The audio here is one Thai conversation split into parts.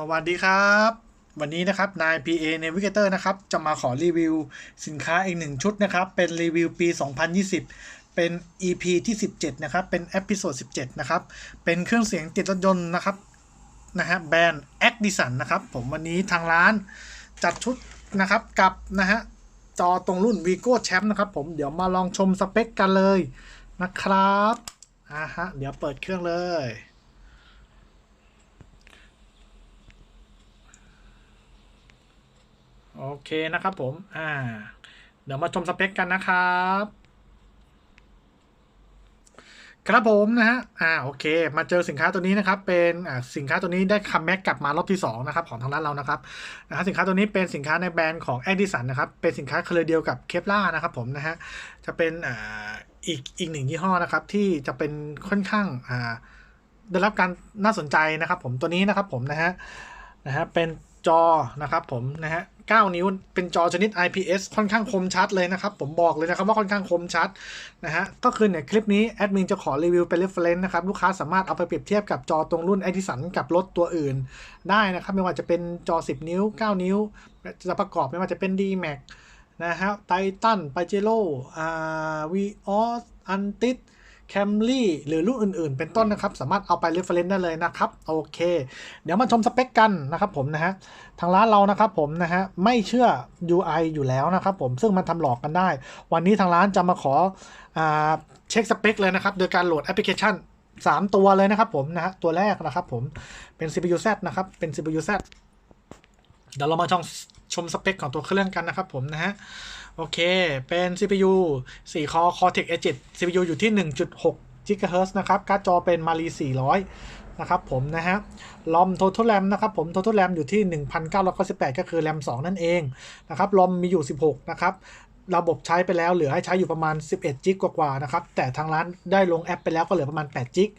สวัสดีครับ วันนี้นะครับนาย PA Navigator นะครับจะมาขอรีวิวสินค้าอีกหนึ่งชุดนะครับ เป็นรีวิวปี 2020 เป็น EP ที่ 17 นะครับ เป็นเอพิโซด17 นะครับ เป็นเครื่องเสียงติดรถยนต์นะครับนะฮะแบรนด์ a c d i s o n นะครับ ผมวันนี้ทางร้านจัดชุดนะครับกับนะฮะจอตรงรุ่น Vigo Champ นะครับผมเดี๋ยวมาลองชมสเปคกันเลยนะครับอ่าฮะเดี๋ยวเปิดเครื่องเลย โอเคนะครับผม อ่า เดี๋ยวมาชมสเปคกันนะครับ ครับผมนะฮะ อ่า โอเค มาเจอสินค้าตัวนี้นะครับ เป็นอ่าสินค้าตัวนี้ได้คัมแบ็กกลับมารอบที่2นะครับของทางร้านเรานะครับ นะฮะสินค้าตัวนี้เป็นสินค้าในแบรนด์ของแอดิสันนะครับ เป็นสินค้าเครือเดียวกับเคปล่านะครับผมนะฮะ จะเป็นอ่าอีกอีกหนึ่งยี่ห้อนะครับ ที่จะเป็นค่อนข้างอ่าได้รับการน่าสนใจนะครับ ผมตัวนี้นะครับผมนะฮะ นะฮะ เป็นจอนะครับผมนะฮะ 9 นิ้ว เป็นจอชนิด IPS ค่อนข้างคมชัดเลยนะครับ ผมบอกเลยนะครับว่าค่อนข้างคมชัดนะฮะ ก็คือเนี่ยคลิปนี้แอดมินจะขอรีวิวเป็น reference นะครับ ลูกค้าสามารถเอาไปเปรียบเทียบกับจอตรงรุ่น e d i s o n กับรถตัวอื่น ได้นะครับ ไม่ว่าจะเป็นจอ 10 นิ้ว 9 นิ้ว จะประกอบไม่ว่าจะเป็น D-Max นะฮะไททันปาเจโร่อ่าวีออสอันติส แคมรี่หรือรุ่นอื่นๆ เป็นต้นนะครับ สามารถเอาไป reference ได้เลยนะครับ โอเค เดี๋ยวมาชมสเปคกันนะครับผมนะฮะ ทางร้านเรานะครับผมนะฮะ ไม่เชื่อ UI อยู่แล้วนะครับผม ซึ่งมันทำหลอกกันได้ วันนี้ทางร้านจะมาขออาเช็คสเปคเลยนะครับ โดยการโหลดแอปพลิเคชัน 3 ตัวเลยนะครับผมนะฮะ ตัวแรกนะครับผม เป็น CPU Z นะครับ เป็น CPU Z เดี๋ยวเรามาชม ชมสเปคของตัวเครื่องกันนะครับผมนะฮะ โอเค เป็น CPU 4 core Cortex A7 CPU อยู่ที่ 1.6 GHz นะครับ การ์ดจอเป็น Mali 400 นะครับผมนะฮะ ลอม Total RAM นะครับผม Total RAM อยู่ที่ 1998 ก็คือ RAM 2 นั่นเองนะครับ ลอมมีอยู่ 16 นะครับระบบใช้ไปแล้วเหลือให้ใช้อยู่ประมาณ 11 จิกกว่าๆนะครับ แต่ทางร้านได้ลงแอปไปแล้วก็เหลือประมาณ 8 จิก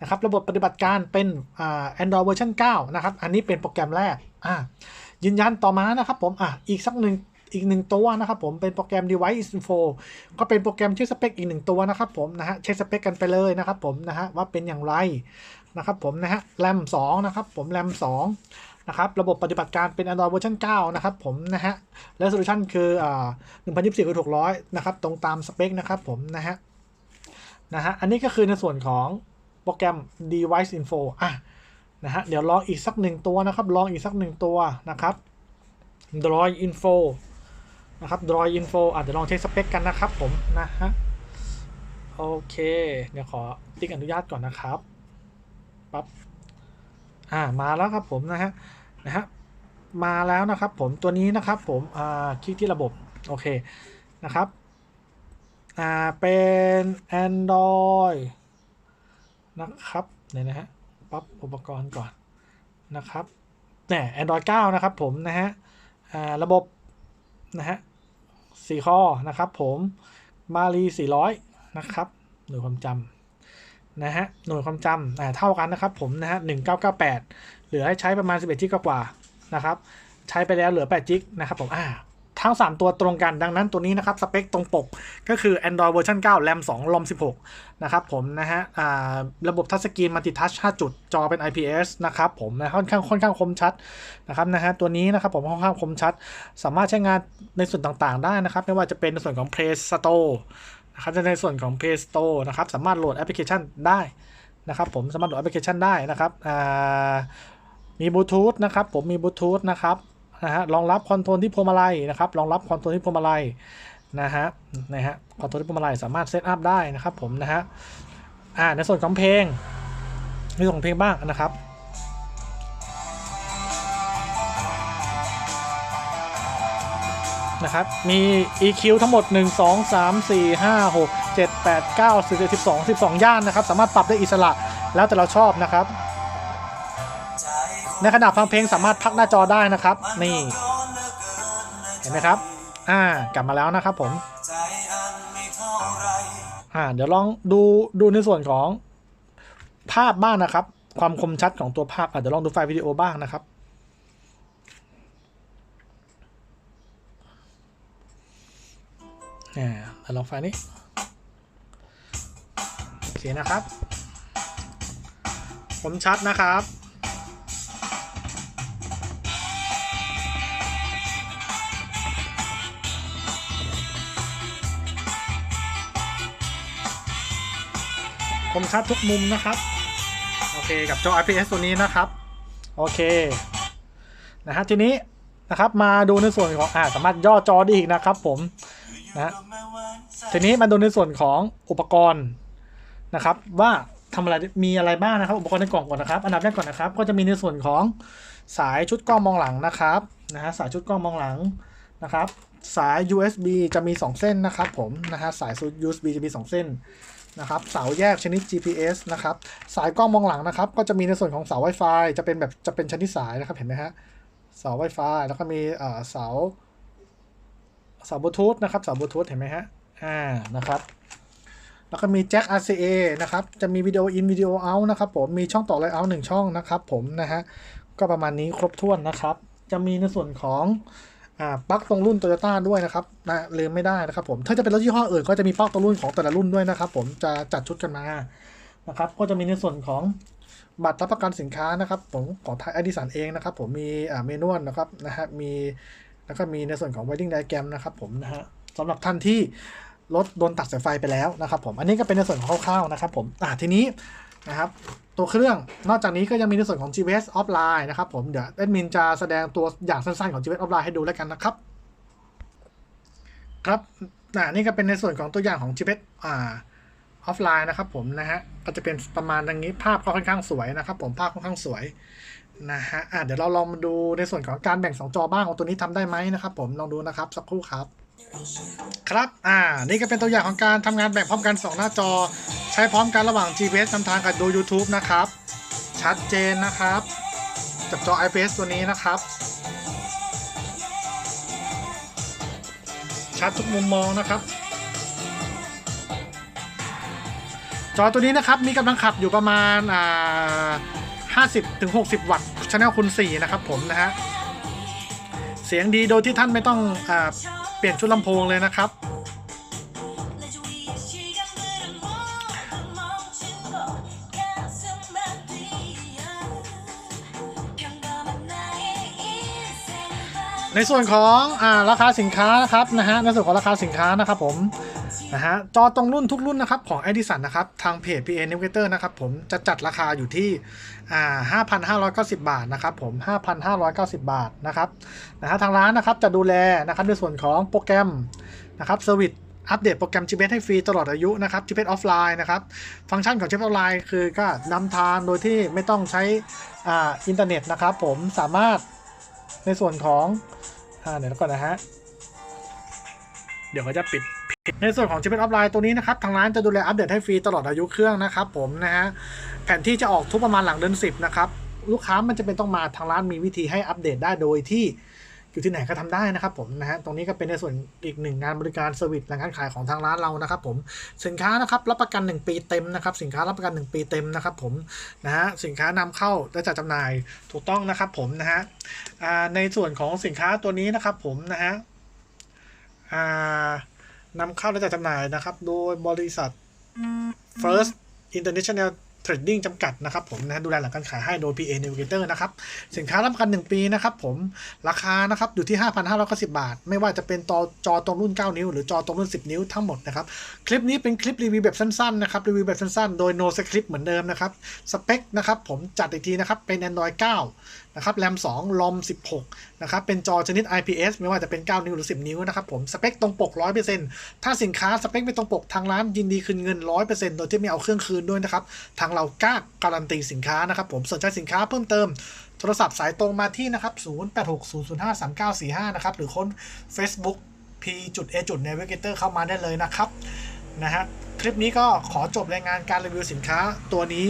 นะครับ ระบบปฏิบัติการเป็นอ่า Android เวอร์ชัน9นะครับ อันนี้เป็นโปรแกรมแรกอ่า ยืนยันต่อมานะครับผมอะอีกสักหนึ่งอีกหนึ่งตัวนะครับผมเป็นโปรแกรม device info ก็เป็นโปรแกรมเช็คสเปคอีกหนึ่งตัวนะครับผมนะฮะเช็คสเปคกันไปเลยนะครับผมนะฮะว่าเป็นอย่างไรนะครับผมนะฮะ RAM 2นะครับผม RAM 2นะครับระบบปฏิบัติการเป็น Android เวอร์ชัน9นะครับผมนะฮะ resolution คืออ่า1024คูณ600นะครับตรงตามสเปคนะครับผมนะฮะนะฮะอันนี้ก็คือในส่วนของโปรแกรม device info อะ นะฮะ เดี๋ยวลองอีกสักหนึ่งตัวนะครับ ลองอีกสักหนึ่งตัวนะครับ Droid info นะครับ Droid info อาจจะลองเช็คสเปคกันนะครับผมนะฮะ โอเค เดี๋ยวขอติ๊กอนุญาตก่อนนะครับ ปั๊บ อ่า มาแล้วครับผมนะฮะ นะฮะ มาแล้วนะครับผม ตัวนี้นะครับผม อ่า คลิกที่ระบบ โอเค นะครับ อ่า เป็น Android นะครับเนี่ยนะฮะ ปั๊บอุปกรณ์ก่อนนะครับเนี่ย Android 9 นะครับผมนะฮะระบบนะฮะสี่ข้อนะครับผมมารี400 นะครับ หน่วยความจำนะฮะหน่วยความจำอ่าเท่ากันนะครับผมนะฮะ1998 เหลือให้ใช้ประมาณ 11จิกกว่านะครับ ใช้ไปแล้วเหลือ8จิกนะครับผมอ่า ทั้ง 3 ตัวตรงกันดังนั้นตัวนี้นะครับ สเปคตรงปกก็คือ Android เวอร์ชัน9 RAM 2 ROM 16 นะครับผมนะฮะระบบทัชสกรีนมัลติทัช5จุด จอเป็น IPS นะครับผมนะค่อนข้างค่อนข้างคมชัดนะครับนะฮะตัวนี้นะครับผมค่อนข้างคมชัด สามารถใช้งานในส่วนต่างๆ ได้นะครับ ไม่ว่าจะเป็นในส่วนของ Play Store นะครับในส่วนของ Play Store นะครับสามารถโหลดแอปพลิเคชันได้นะครับผมสามารถโหลดแอปพลิเคชันได้นะครับมีบลูทูธนะครับผมมีบลูทูธนะครับ นะฮะรองรับคอนโทรลที่พวงมาลัยนะครับรองรับคอนโทรลที่พวงมาลัยนะฮะนะฮะคอนโทรลที่พวงมาลัยสามารถเซตอัพได้นะครับผมนะฮะอ่าในส่วนของเพลงในส่วนของเพลงบ้างนะครับนะครับ มี EQ ทั้งหมด 1 2 3 4 5 6 7 8 9 10 12 12 ย่านนะครับ สามารถปรับได้อิสระแล้วแต่เราชอบนะครับ ในขณะฟังเพลงสามารถพักหน้าจอได้นะครับ นี่ เห็นไหมครับ อ่ากลับมาแล้วนะครับผมอ่าเดี๋ยวลองดูดูในส่วนของภาพบ้างนะครับ ความคมชัดของตัวภาพอะเดี๋ยวลองดูไฟล์วิดีโอบ้างนะครับอ่าเราลองไฟล์นี้โอเคนะครับ ผมชัดนะครับ คมชัดทุกมุมนะครับ โอเคกับจอ IPS ตัวนี้นะครับ โอเคนะฮะทีนี้นะครับมาดูในส่วนของอ่าสามารถย่อจอได้อีกนะครับผมนะฮะทีนี้มาดูในส่วนของอุปกรณ์นะครับ ว่าทำอะไรมีอะไรบ้างนะครับ อุปกรณ์ในกล่องก่อนนะครับอันดับแรกก่อนนะครับ ก็จะมีในส่วนของสายชุดกล้องมองหลังนะครับนะฮะสายชุดกล้องมองหลังนะครับ สาย USB จะมี 2 เส้นนะครับผมนะฮะสาย USB จะมี 2 เส้น นะครับเสาแยกชนิด GPS นะครับสายกล้องมองหลังนะครับ ก็จะมีในส่วนของเสา Wi-Fi จะเป็นแบบจะเป็นชนิดสายนะครับเห็นไหมฮะเสา Wi-Fi แล้วก็มีเสาเสาบลูทูธนะครับเสาบลูทูธเห็นไหมฮะอ่านะครับแล้วก็มีแจ็ค RCA นะครับ จะมีวิดีโออินวิดีโอเอานะครับผม มีช่องต่อไลน์เอาหนึ่งช่องนะครับผมนะฮะ ก็ประมาณนี้ครบถ้วนนะครับ จะมีในส่วนของ ปลั๊กตรงรุ่น Toyota ด้วยนะครับนะลืมไม่ได้นะครับผมถ้าจะเป็นรถยี่ห้ออื่นก็จะมีปลั๊กตรงรุ่นของแต่ละรุ่นด้วยนะครับ ผมจะจัดชุดกันมานะครับ ก็จะมีในส่วนของบัตรรับประกันสินค้านะครับผมของไทยอดิสันเองนะครับ ผมมีเมนวลนะครับนะฮะมีแล้วก็มีในส่วนของ Wedding Diagram นะครับผมนะฮะสำหรับท่านที่รถโดนตัดสายไฟไปแล้วนะครับ ผมอันนี้ก็เป็นในส่วนของคร่าวๆนะครับ ผมอ่าทีนี้ นะครับตัวเครื่องนอกจากนี้ก็ยังมีในส่วนของ GPS offline นะครับผมเดี๋ยวแอดมินจะแสดงตัวอย่างสั้นๆของ GPS offline ให้ดูแล้วกันนะครับ ครับอ่านี่ก็เป็นในส่วนของตัวอย่างของ GPS อ่า offline นะครับผมนะฮะก็จะเป็นประมาณอย่างนี้ภาพก็ค่อนข้างสวยนะครับ ผมภาพค่อนข้างสวยนะฮะอ่าเดี๋ยวเราลองมาดูในส่วนของการแบ่งสองจอบ้างของตัวนี้ทำได้ไหมนะครับ ผมลองดูนะครับสักครู่ครับ ครับ อ่า นี่ก็เป็นตัวอย่างของการทำงานแบ่งพร้อมกัน 2 หน้าจอ ใช้พร้อมกันระหว่าง GPS นำทางกับดู YouTube นะครับ ชัดเจนนะครับกับจอ IPS ตัวนี้นะครับ ชัดทุกมุมมองนะครับ จอตัวนี้นะครับ มีกำลังขับอยู่ประมาณ อ่า 50 ถึง 60 วัตต์ชแนลคูณ4นะครับผมนะฮะ เสียงดีโดยที่ท่านไม่ต้อง อ่า เปลี่ยนชุดลำโพงเลยนะครับ ในส่วนของอาราคาสินค้านะครับนะฮะในส่วนของราคาสินค้านะครับผม นะฮะจอตรงรุ่นทุกรุ่นนะครับของ Edison นะครับ ทางเพจ PA Navigator นะครับผมจะจัดราคาอยู่ที่อ่า5,590 บาทนะครับผม 5,590 บาทนะครับนะฮะทางร้านนะครับจะดูแลนะครับในส่วนของโปรแกรมนะครับเซอร์วิสอัปเดตโปรแกรม GPS ให้ฟรีตลอดอายุนะครับ GPS offline นะครับ ฟังก์ชันของ GPS offline คือก็นำทางโดยที่ไม่ต้องใช้อ่าอินเทอร์เน็ตนะครับผมสามารถในส่วนของอ่าเดี๋ยวก่อนนะฮะเดี๋ยวเขาจะปิด ในส่วนของ GPS offline ตัวนี้นะครับทางร้านจะดูแลอัปเดตให้ฟรีตลอดอายุเครื่องนะครับผมนะฮะแผนที่จะออกทุกประมาณหลังเดือน10นะครับลูกค้ามันจะเป็นต้องมาทางร้านมีวิธีให้อัปเดตได้โดยที่อยู่ที่ไหนก็ทำได้นะครับผมนะฮะตรงนี้ก็เป็นในส่วนอีกหนึ่งงานบริการเซอร์วิสและการขายของทางร้านเรานะครับผมสินค้านะครับรับประกัน 1 ปีเต็มนะครับสินค้ารับประกัน 1 ปีเต็มนะครับผมนะฮะสินค้านำเข้าและจัดจำหน่ายถูกต้องนะครับผมนะฮะในส่วนของสินค้าตัวนี้นะครับผมนะฮะอ่า นำเข้าและจัดจำหน่ายนะครับ โดยบริษัท First International Trading จำกัดนะครับผมนะดูแลหลังการขายให้โดย PA Navigator นะครับ สินค้ารับประกัน 1 ปีนะครับผมราคานะครับอยู่ที่ 5,590 บาท ไม่ว่าจะเป็นจอจอตรงรุ่น 9 นิ้ว หรือจอตรงรุ่น 10 นิ้วทั้งหมดนะครับ คลิปนี้เป็นคลิปรีวิวแบบสั้นๆนะครับรีวิวแบบสั้นๆ โดย no script เหมือนเดิมนะครับ สเปคนะครับผมจัดอีกทีนะครับเป็น Android 9นะครับแรม2ลอม 16 นะครับ เป็นจอชนิด IPS ไม่ว่าจะเป็น 9 นิ้วหรือ 10 นิ้วนะครับผม สเปคตรงปก 100%ถ้าสินค้าสเปคไม่ตรงปกทางร้านยินดีคืนเงิน 100%โดยที่ไม่เอาเครื่องคืนด้วยนะครับ ทางเรากล้าการันตีสินค้านะครับผม สนใจสินค้าเพิ่มเติมโทรศัพท์สายตรงมาที่นะครับ 0860053945 นะครับ หรือค้น Facebook p.a.navigator เข้ามาได้เลยนะครับ นะฮะ คลิปนี้ก็ขอจบรายงานการรีวิวสินค้าตัวนี้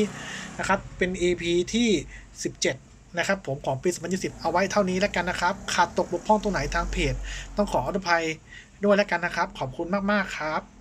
นะครับ เป็น EP ที่ 17 นะครับผมของปี 2020 เอาไว้เท่านี้แล้วกันนะครับ ขาดตกบกพร่องตรงไหนทางเพจ ต้องขออภัยด้วยแล้วกันนะครับ ขอบคุณมาก ๆ ครับ